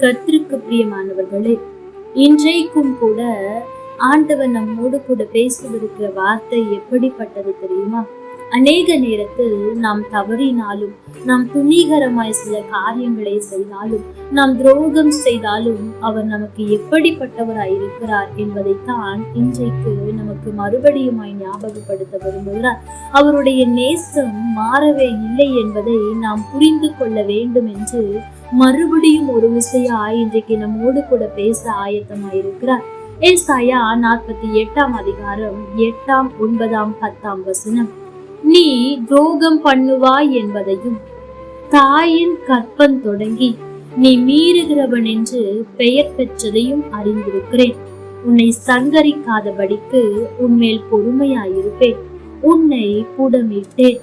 கர்த்தருக்கு பிரியமானவர்களே இன்றைக்கும் கூட ஆண்டவர் நம்மோடு கூட பேசுவதற்கிற வார்த்தை எப்படிப்பட்டது தெரியுமா? அநேக நேரத்தில் நாம் தவறினாலும் நாம் துணிகரமாய் சில காரியங்களை செய்தாலும் நாம் துரோகம் செய்தாலும் அவர் நமக்கு எப்படிப்பட்டவராய் இருக்கிறார் என்பதைத்தான் இன்றைக்கு நமக்கு மறுபடியுமாய் ஞாபகப்படுத்த விரும்புகிறார். அவருடைய நேசம் மாறவே இல்லை என்பதை நாம் புரிந்து கொள்ள வேண்டும் என்று மறுபடியும் ஒரு விசையா இன்றைக்கு நம்மோடு கூட பேச ஆயத்தமாயிருக்கிறார் ஏசாயா நாற்பத்தி எட்டாம் அதிகாரம் எட்டாம் ஒன்பதாம் பத்தாம் வசனம். நீ துரோகம் பண்ணுவாய் என்பதையும் தாயின் கற்பம் தொடங்கி நீ மீறுகிறவன் என்று பெயர் பெற்றதையும் அறிந்திருக்கிறேன். உன்னை சங்கரிக்காதபடிக்கு உன்மேல் பொறுமையாயிருப்பேன். உன்னை புடமிட்டேன்.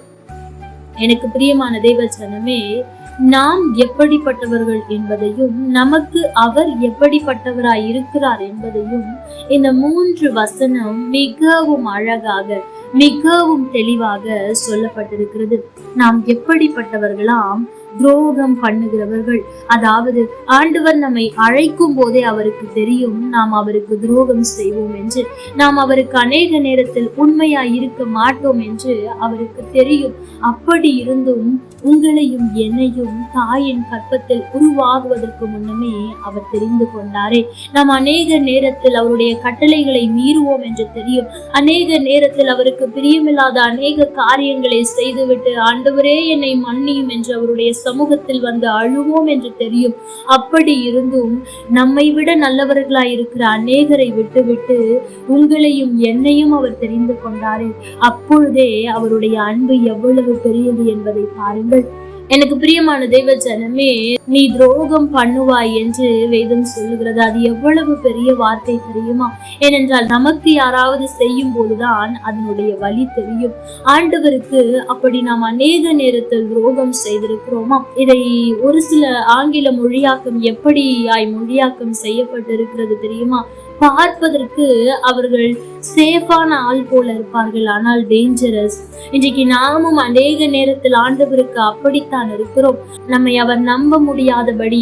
எனக்கு பிரியமான தேவச்சனமே நாம் எப்படிப்பட்டவர்கள் என்பதையும் நமக்கு அவர் எப்படிப்பட்டவராய் இருக்கிறார் என்பதையும் இந்த மூன்று வசனம் மிகவும் அழகாக மிகவும் தெளிவாக சொல்லப்பட்டிருக்கிறது. நாம் எப்படிப்பட்டவர்களாம் துரோகம் பண்ணுகிறவர்கள். அதாவது ஆண்டவர் நம்மை அழைக்கும் போதே அவருக்கு தெரியும் நாம் அவருக்கு துரோகம் செய்வோம் என்று. நாம் அவருக்கு அநேக நேரத்தில் உண்மையாய் இருக்க மாட்டோம் என்று அவருக்கு தெரியும். அப்படி இருந்தும் உங்களையும் என்னையும் தாயின் கற்பத்தில் உருவாகுவதற்கு முன்னமே அவர் தெரிந்து கொண்டாரே. நாம் அநேக நேரத்தில் அவருடைய கட்டளைகளை மீறுவோம் என்று தெரியும். அநேக நேரத்தில் அவருக்கு பிரியமில்லாத அநேக காரியங்களை செய்துவிட்டு ஆண்டவரே என்னை மன்னியும் என்று அவருடைய சமூகத்தில் வந்து அழுவோம் என்று தெரியும். அப்படி இருந்தும் நம்மை விட நல்லவர்களாய் இருக்கிற அநேகரை விட்டுவிட்டு உங்களையும் என்னையும் அவர் தெரிந்து கொண்டாரே. அப்பொழுதே அவருடைய அன்பு எவ்வளவு பெரியது என்பதை பாருங்கள். எனக்கு பிரியமான தெய்வ ஜனமே நீ துரோகம் பண்ணுவாய் என்று வேதம் சொல்லுகிறது. அது எவ்வளவு பெரிய வார்த்தை தெரியுமா? ஏனென்றால் நமக்கு யாராவது செய்யும் போதுதான் அதனுடைய வழி தெரியும். ஆண்டவருக்கு அப்படி நாம் அநேக நேரத்தில் துரோகம் செய்திருக்கிறோமா? இதை ஒரு சில ஆங்கில மொழியாக்கம் எப்படியாய் மொழியாக்கம் செய்யப்பட்டிருக்கிறது தெரியுமா? பார்ப்பதற்கு அவர்கள் சேஃபான ஆள் போல இருப்பார்கள். ஆனால் டேஞ்சரஸ் இன்றைக்கு நாமும் அநேக நேரத்தில் ஆண்டவருக்கு அப்படித்தான் இருக்கிறோம். நம்மை அவர் நம்ப முடியாதபடி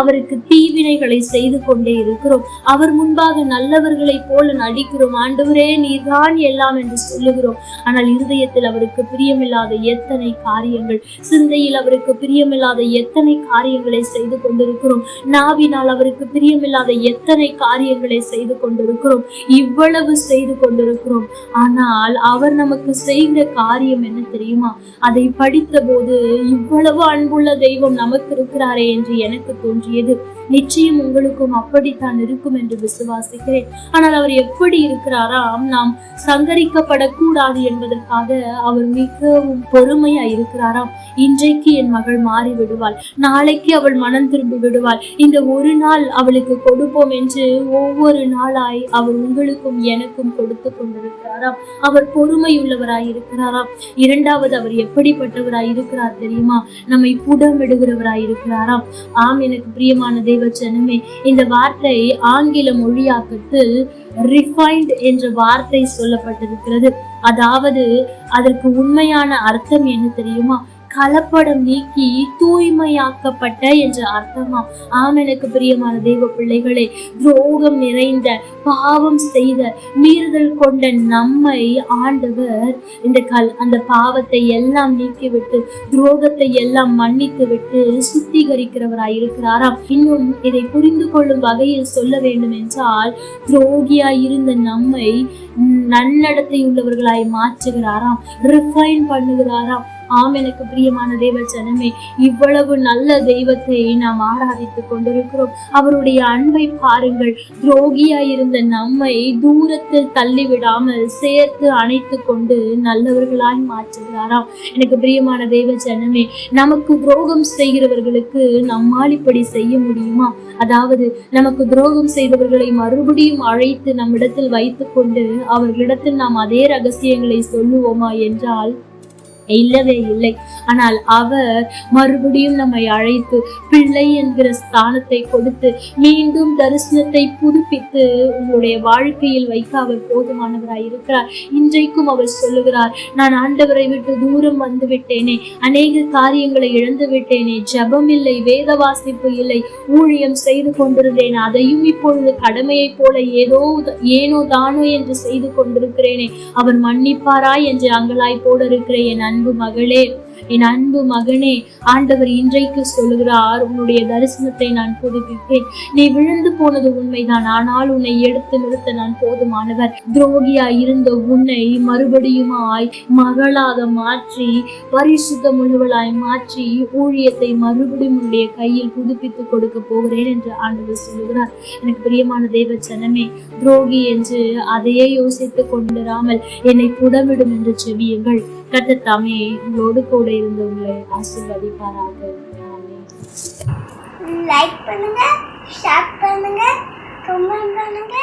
அவருக்கு தீவினைகளை செய்து கொண்டே இருக்கிறோம். அவர் முன்பாக நல்லவர்களை போல நடிக்கிறோம். ஆண்டவரே நீர்தான் எல்லாம் என்று சொல்லுகிறோம். ஆனால் இருதயத்தில் அவருக்கு பிரியமில்லாத எத்தனை காரியங்கள் சிந்தையில் அவருக்கு பிரியமில்லாத எத்தனை காரியங்களை செய்து கொண்டிருக்கிறோம். நாவினால் அவருக்கு பிரியமில்லாத எத்தனை காரியங்களை செய்து கொண்டிருக்கிறோம். இவ்வளவு செய்து கொண்டிருக்கிறோம். ஆனால் அவர் நமக்கு செய்கிற காரியம் என்ன தெரியுமா? அதை படித்த போது இவ்வளவு அன்புள்ள தெய்வம் நமக்கு இருக்கிறாரே என்று எனக்கு தோன்றியது. நிச்சயம் உங்களுக்கும் அப்படித்தான் இருக்கும் என்று விசுவாசிக்கிறேன். ஆனால் அவர் எப்படி இருக்கிறாராம்? நாம் சங்கரிக்கப்படக்கூடாது என்பதற்காக அவர் மிகவும் பொறுமையா இருக்கிறாராம். இன்றைக்கு என் மகள் மாறி விடுவாள். நாளைக்கு அவள் மனம் திரும்பி விடுவாள். இந்த ஒரு நாள் அவளுக்கு கொடுப்போம் என்று ஒவ்வொரு நாளாய் அவர் உங்களுக்கும் எனக்கும் கொடுத்து கொண்டிருக்கிறாராம். அவர் பொறுமையுள்ளவராய் இருக்கிறாராம். இரண்டாவது அவர் எப்படிப்பட்டவராய் இருக்கிறார் தெரியுமா? நம்மை புடமிடுகிறவராய் இருக்கிறாராம். ஆம் எனக்கு பிரியமான தேவச்சனமே இந்த வார்த்தை ஆங்கில மொழியாக்கத்தில் ரிஃபைண்ட் என்ற வார்த்தை சொல்லப்பட்டிருக்கிறது. அதாவது அதற்கு உண்மையான அர்த்தம் என்ன தெரியுமா? கலப்படம் நீக்கி தூய்மையாக்கப்பட்ட என்ற அர்த்தமா? ஆம் எனக்கு பிரியமான தெய்வ பிள்ளைகளே துரோகம் நிறைந்த பாவம் செய்த மீறுதல் கொண்ட நம்மை ஆண்டவர் இந்த கல் அந்த பாவத்தை எல்லாம் நீக்கிவிட்டு துரோகத்தை எல்லாம் மன்னித்து விட்டு சுத்திகரிக்கிறவராய் இருக்கிறாராம் இன்னும் இதை புரிந்து கொள்ளும் வகையில் சொல்ல வேண்டும் என்றால் துரோகியாய் இருந்த நம்மை நன்னடத்தை உள்ளவர்களாய் மாற்றுகிறாராம் ரிஃபைன் பண்ணுகிறாராம். ஆம் எனக்கு பிரியமான தேவ ஜனமே இவ்வளவு நல்ல தெய்வத்தை நாம் ஆராதித்துக் கொண்டிருக்கிறோம். அவருடைய அன்பை பாருங்கள். துரோகியா இருந்த நம்மை தூரத்தில் தள்ளிவிடாமல் சேர்த்து அணைத்து கொண்டு நல்லவர்களாய் மாற்றுகிறாராம். எனக்கு பிரியமான தேவ ஜனமே நமக்கு துரோகம் செய்கிறவர்களுக்கு நம்மால் இப்படி செய்ய முடியுமா? அதாவது நமக்கு துரோகம் செய்தவர்களை மறுபடியும் அழைத்து நம்மிடத்தில் வைத்துக்கொண்டு அவர்களிடத்தில் நாம் அதே ரகசியங்களை சொல்லுவோமா என்றால் இல்லவே இல்லை. ஆனால் அவர் மறுபடியும் நம்மை அழைத்து பிள்ளை என்கிற ஸ்தானத்தை கொடுத்து மீண்டும் தரிசனத்தை புதுப்பித்து உங்களுடைய வாழ்க்கையில் வைக்க அவர் போதுமானவராய் இருக்கிறார். இன்றைக்கும் அவர் சொல்லுகிறார் நான் ஆண்டவரை விட்டு தூரம் வந்து விட்டேனே அநேக காரியங்களை இழந்து விட்டேனே ஜெபம் இல்லை வேத வாசிப்பு இல்லை ஊழியம் செய்து கொண்டிருந்தேன் அதையும் இப்பொழுது கடமையைப் போல ஏதோ ஏனோ தானோ என்று செய்து கொண்டிருக்கிறேனே அவர் மன்னிப்பாரா என்று அங்கலாய் போட இருக்கிறேன் அன்பு மகளே. என் அன்பு மகனே ஆண்டவர் இன்றைக்கு சொல்லுகிறார் உன்னுடைய தரிசனத்தை நான் புதுப்பிப்பேன். நீ விழுந்து போனது உண்மைதான் ஆனால் உன்னை எடுத்து நிறுத்த நான் போதுமானவர். துரோகியாய் இருந்த உன்னை மறுபடியுமாய் மகளாக மாற்றி பரிசுத்த முழுவலாய் மாற்றி ஊழியத்தை மறுபடியும் உன்னுடைய கையில் புதுப்பித்து கொடுக்க போகிறேன் என்று ஆண்டவர் சொல்லுகிறார். எனக்கு பிரியமான தேவ ஜனமே துரோகி என்று அதையே யோசித்துக் கொண்டிராமல் என்னை புடமிடும் என்று செவியுங்கள். கத்தத்தாமே உங்களோடு கூட இருந்து உங்களை ஆசீர்வதிப்பாராக லைக் பண்ணுங்க ஷேர் பண்ணுங்க கமெண்ட் பண்ணுங்க.